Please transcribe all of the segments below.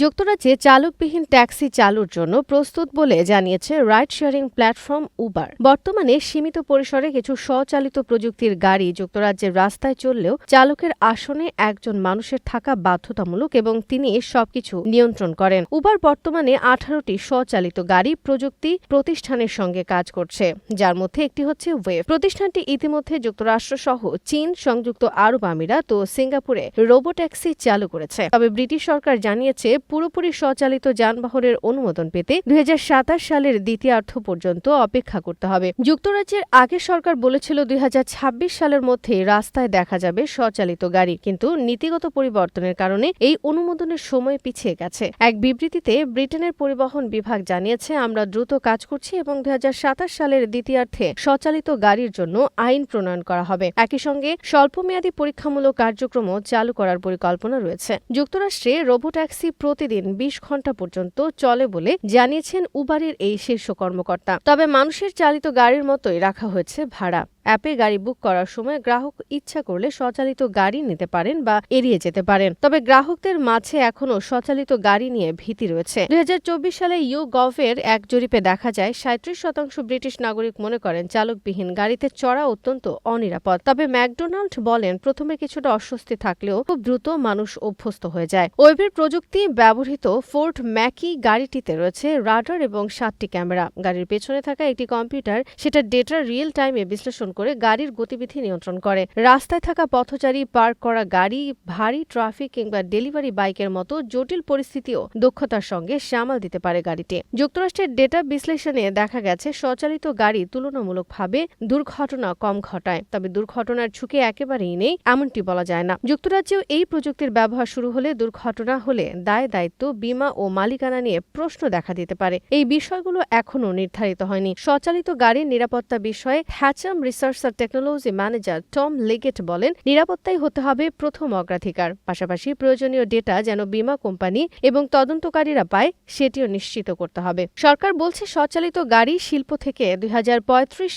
যুক্তরাজ্যে চালকবিহীন ট্যাক্সি চালুর জন্য প্রস্তুত বলে জানিয়েছে রাইড শেয়ারিং প্ল্যাটফর্ম উবার। বর্তমানে সীমিত পরিসরে কিছু স্বচালিত প্রযুক্তির গাড়ি যুক্তরাজ্যের রাস্তায় চললেও চালকের আসনে একজন মানুষের থাকা বাধ্যতামূলক এবং তিনি সবকিছু নিয়ন্ত্রণ করেন। উবার বর্তমানে আঠারোটি স্বচালিত গাড়ি প্রযুক্তি প্রতিষ্ঠানের সঙ্গে কাজ করছে, যার মধ্যে একটি হচ্ছে ওয়েভ। প্রতিষ্ঠানটি ইতিমধ্যে যুক্তরাষ্ট্র সহ চীন, সংযুক্ত আরব আমিরাত ও সিঙ্গাপুরে রোবোট্যাক্সি চালু করেছে। তবে ব্রিটিশ সরকার জানিয়েছে পুরোপুরি স্বচালিত যানবাহনের অনুমোদন পেতে দুই হাজার সাতাশ সালের দ্বিতীয়ার্ধ পর্যন্ত অপেক্ষা করতে হবে। যুক্তরাজ্যের আগের সরকার বলেছিল দুই সালের মধ্যে রাস্তায় দেখা যাবে স্বচালিত গাড়ি, কিন্তু নীতিগত পরিবর্তনের কারণে এই অনুমোদনের সময় পিছিয়ে গেছে। এক বিবৃতিতে ব্রিটেনের পরিবহন বিভাগ জানিয়েছে, আমরা দ্রুত কাজ করছি এবং দুই হাজার সাতাশ সালের দ্বিতীয়ার্ধে স্বচালিত গাড়ির জন্য আইন প্রণয়ন করা হবে। একই সঙ্গে স্বল্পমেয়াদী পরীক্ষামূলক কার্যক্রমও চালু করার পরিকল্পনা রয়েছে। যুক্তরাষ্ট্রে রোবোট্যাক্সি প্রতিদিন বিশ ঘণ্টা পর্যন্ত চলে বলে জানিয়েছেন উবারের এই শীর্ষ কর্মকর্তা। তবে মানুষের চালিত গাড়ির মতোই রাখা হয়েছে ভাড়া। অ্যাপে গাড়ি বুক করার সময় গ্রাহক ইচ্ছা করলে স্বচালিত গাড়ি নিতে পারেন বা এড়িয়ে যেতে পারেন। তবে গ্রাহকদের মাঝে এখনও স্বচালিত গাড়ি নিয়ে ভীতি রয়েছে। দুই হাজার চব্বিশ সালে ইউ গভের এক জরিপে দেখা যায়, সাঁত্রিশ শতাংশ ব্রিটিশ নাগরিক মনে করেন চালকবিহীন গাড়িতে চড়া অত্যন্ত অনিরাপদ। তবে ম্যাকডোনাল্ড বলেন, প্রথমে কিছুটা অস্বস্তি থাকলেও খুব দ্রুত মানুষ অভ্যস্ত হয়ে যায়। ওয়েবের প্রযুক্তি ব্যবহৃত ফোর্ট ম্যাকি গাড়িটিতে রয়েছে রাডার এবং সাতটি ক্যামেরা। গাড়ির পেছনে থাকা একটি কম্পিউটার, সেটা ডেটা রিয়েল টাইমে বিশ্লেষণ করে গাড়ির গতিবিধি নিয়ন্ত্রণ করে। রাস্তায় থাকা পথচারী, পার্ক করা গাড়ি, ভারী ট্রাফিক কিংবা ডেলিভারি বাইকের মতো জটিল পরিস্থিতিও দক্ষতার সঙ্গে সামাল দিতে পারে গাড়িটি। যুক্তরাষ্ট্রের ডেটা বিশ্লেষণে দেখা গেছে, স্বচালিত গাড়ি তুলনামূলকভাবে দুর্ঘটনা কম ঘটায়। তবে দুর্ঘটনার ঝুঁকি একেবারেই নেই, এমনটি বলা যায় না। যুক্তরাজ্যেও এই প্রযুক্তির ব্যবহার শুরু হলে দুর্ঘটনা হলে দায় দায়িত্ব বিমা ও মালিকানা নিয়ে প্রশ্ন দেখা দিতে পারে। এই বিষয়গুলো এখনও নির্ধারিত হয়নি। স্বচালিত গাড়ির নিরাপত্তা বিষয়ে হ্যাচাম রিসার্চ আর টেকনোলজি ম্যানেজার টম লেগেট বলেন নিরাপত্তাই হতে হবে প্রথম অগ্রাধিকার। পাশাপাশি প্রয়োজনীয় ডেটা যেন বিমা কোম্পানি এবং তদন্তকারীরা পায়, সেটিও নিশ্চিত করতে হবে। সরকার বলছে, স্বচালিত গাড়ি শিল্প থেকে দুই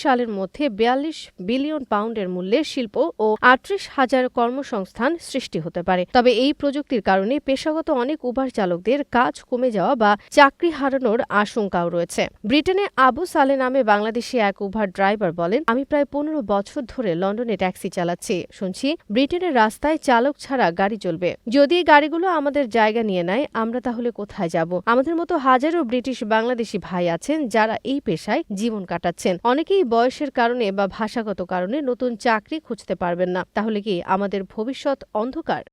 সালের মধ্যে বিয়াল্লিশ বিলিয়ন পাউন্ডের মূল্যের শিল্প ও আটত্রিশ হাজার কর্মসংস্থান সৃষ্টি হতে পারে। তবে এই প্রযুক্তির কারণে পেশাগত অনেক উবার চালকদের কাজ কমে যাওয়া বা চাকরি হারানোর আশঙ্কাও রয়েছে। ব্রিটেনে আবু সালে নামে বাংলাদেশি এক উবার ড্রাইভার বলেন, আমি প্রায় পনেরো বছর ধরে লন্ডনে ট্যাক্সি চালাচ্ছি। শুনছি, ব্রিটেনের রাস্তায় চালক ছাড়া গাড়ি চলবে। যদি এই গাড়িগুলো আমাদের জায়গা নিয়ে নেয়, আমরা তাহলে কোথায় যাব? আমাদের মতো হাজারো ব্রিটিশ বাংলাদেশি ভাই আছেন যারা এই পেশায় জীবন কাটাচ্ছেন। অনেকেই বয়সের কারণে বা ভাষাগত কারণে নতুন চাকরি খুঁজতে পারবেন না। তাহলে কি আমাদের ভবিষ্যৎ অন্ধকার?